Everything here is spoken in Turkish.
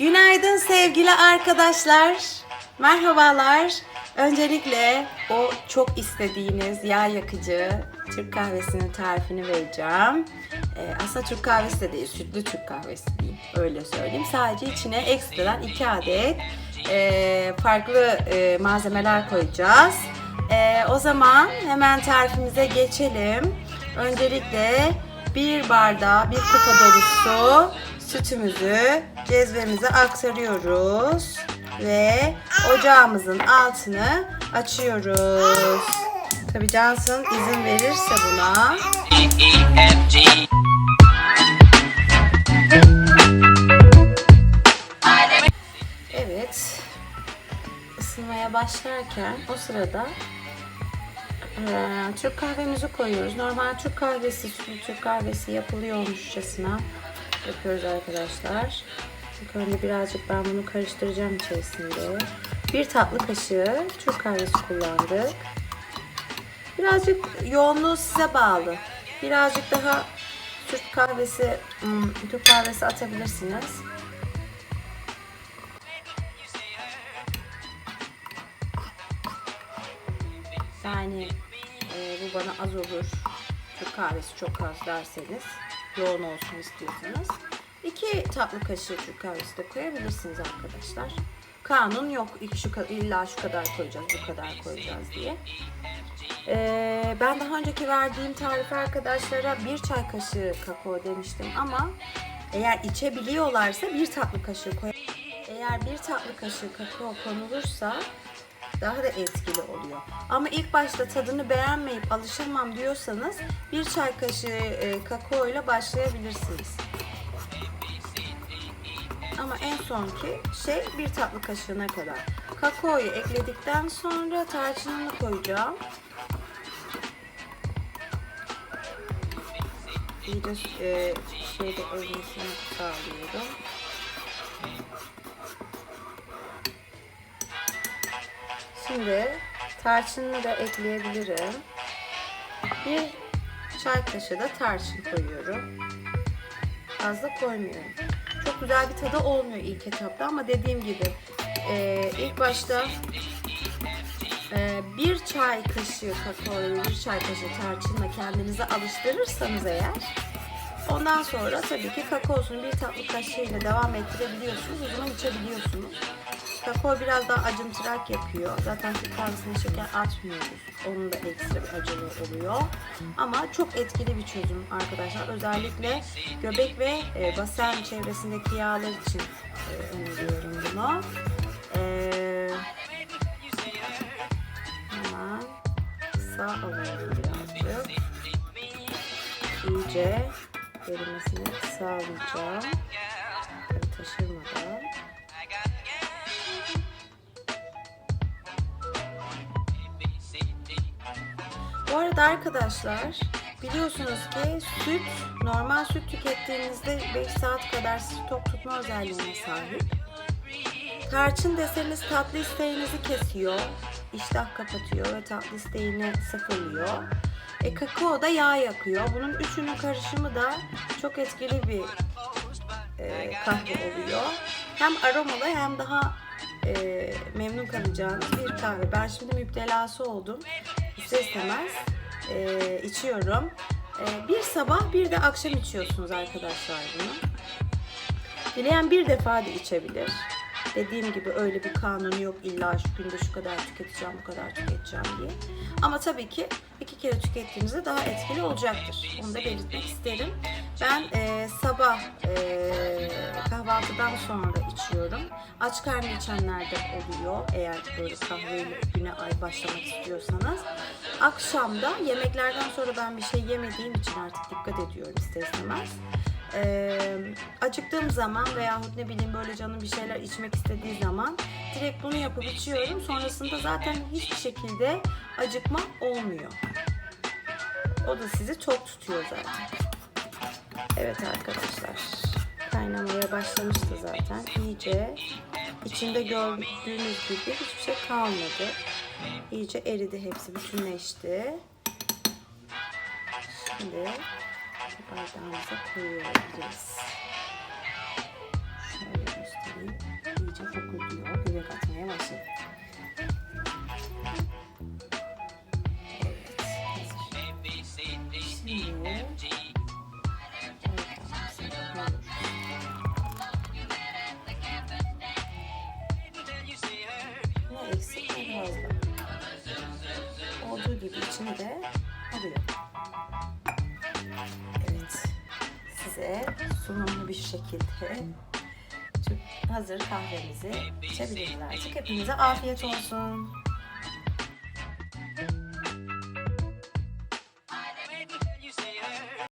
Günaydın sevgili arkadaşlar. Merhabalar. Öncelikle o çok istediğiniz yağ yakıcı Türk kahvesinin tarifini vereceğim. Ee, aslında Türk kahvesi de değil, sütlü Türk kahvesi diyeyim. Öyle söyleyeyim. Sadece içine ekstradan 2 adet e, farklı e, malzemeler koyacağız. E, o zaman hemen tarifimize geçelim. Öncelikle bir bardağı, bir kupa dolusu sütümüzü cezvemize aktarıyoruz ve ocağımızın altını açıyoruz. Tabi Johnson izin verirse buna. E. Evet. ısınmaya başlarken o sırada eee, Türk kahvemizi koyuyoruz. Normal Türk kahvesi, Türk kahvesi yapılıyormuşçasına yapıyoruz arkadaşlar. İlk önce birazcık ben bunu karıştıracağım içerisinde. Bir tatlı kaşığı Türk kahvesi kullandık. Birazcık yoğunluğu size bağlı. Birazcık daha Türk kahvesi, ım, Türk kahvesi atabilirsiniz. Yani e, bu bana az olur. Türk kahvesi çok az derseniz, yoğun olsun istiyorsanız. iki tatlı kaşığı Türk kahvesi de koyabilirsiniz arkadaşlar. Kanun yok ilk şu illa şu kadar koyacağız, bu kadar koyacağız diye. Ee, ben daha önceki verdiğim tarife arkadaşlara bir çay kaşığı kakao demiştim ama eğer içebiliyorlarsa bir tatlı kaşığı koy. Eğer bir tatlı kaşığı kakao konulursa daha da etkili oluyor. Ama ilk başta tadını beğenmeyip alışamam diyorsanız bir çay kaşığı e, kakao ile başlayabilirsiniz. Ama en sonki şey bir tatlı kaşığına kadar. Kakaoyu ekledikten sonra tarçınını koyacağım. İyice e, şeyde ezmesini sağlıyorum. Şimdi tarçınını da ekleyebilirim. Bir çay kaşığı da tarçın koyuyorum. Fazla koymuyorum. Çok güzel bir tadı olmuyor ilk etapta ama dediğim gibi e, ilk başta e, bir çay kaşığı kakao ve bir çay kaşığı tarçınla kendinize alıştırırsanız eğer ondan sonra tabii ki kakaosunu bir tatlı kaşığıyla devam ettirebiliyorsunuz. O zaman içebiliyorsunuz. Kakao biraz daha acımtırak yapıyor. Zaten Türk kahvesine şeker atmıyoruz. Onun da ekstra bir acılığı oluyor. Ama çok etkili bir çözüm arkadaşlar. Özellikle göbek ve e, basen çevresindeki yağlar için e, öneriyorum bunu. E, hemen sağ alıyorum birazcık. İyice erimesini sağlayacağım. Taşırmadan. Bu arada arkadaşlar biliyorsunuz ki süt normal süt tükettiğinizde 5 saat kadar sizi tok tutma özelliğine sahip. Tarçın deseniz tatlı isteğinizi kesiyor, iştah kapatıyor ve tatlı isteğini sıfırlıyor. E, kakao da yağ yakıyor. Bunun üçünün karışımı da çok etkili bir e, kahve oluyor. Hem aromalı hem daha e, memnun kalacağınız bir kahve. Ben şimdi müptelası oldum. İster istemez e, içiyorum. E, bir sabah bir de akşam içiyorsunuz arkadaşlar bunu. Dileyen bir defa da içebilir. Dediğim gibi öyle bir kanunu yok illa şu günde şu kadar tüketeceğim bu kadar tüketeceğim diye. Ama tabii ki iki kere tükettiğinizde daha etkili olacaktır. Onu da belirtmek isterim. Ben e, sabah e, kahvaltıdan sonra içiyorum. Aç karnı içenler de oluyor eğer böyle kahveyle güne ay başlamak istiyorsanız. Akşamda yemeklerden sonra ben bir şey yemediğim için artık dikkat ediyorum ister istemez. Ee, acıktığım zaman veyahut ne bileyim böyle canım bir şeyler içmek istediği zaman direkt bunu yapıp içiyorum. Sonrasında zaten hiçbir şekilde acıkma olmuyor. O da sizi tok tutuyor zaten. Evet arkadaşlar. Kaynamaya başlamıştı zaten. İyice içinde gördüğünüz gibi hiçbir şey kalmadı. İyice eridi hepsi bütünleşti. Şimdi bardağımıza koyuyoruz. Fazla. Olduğu gibi içini de alıyor. Evet. Size sunumlu bir şekilde hazır kahvemizi içebiliriz artık. Hepinize afiyet olsun.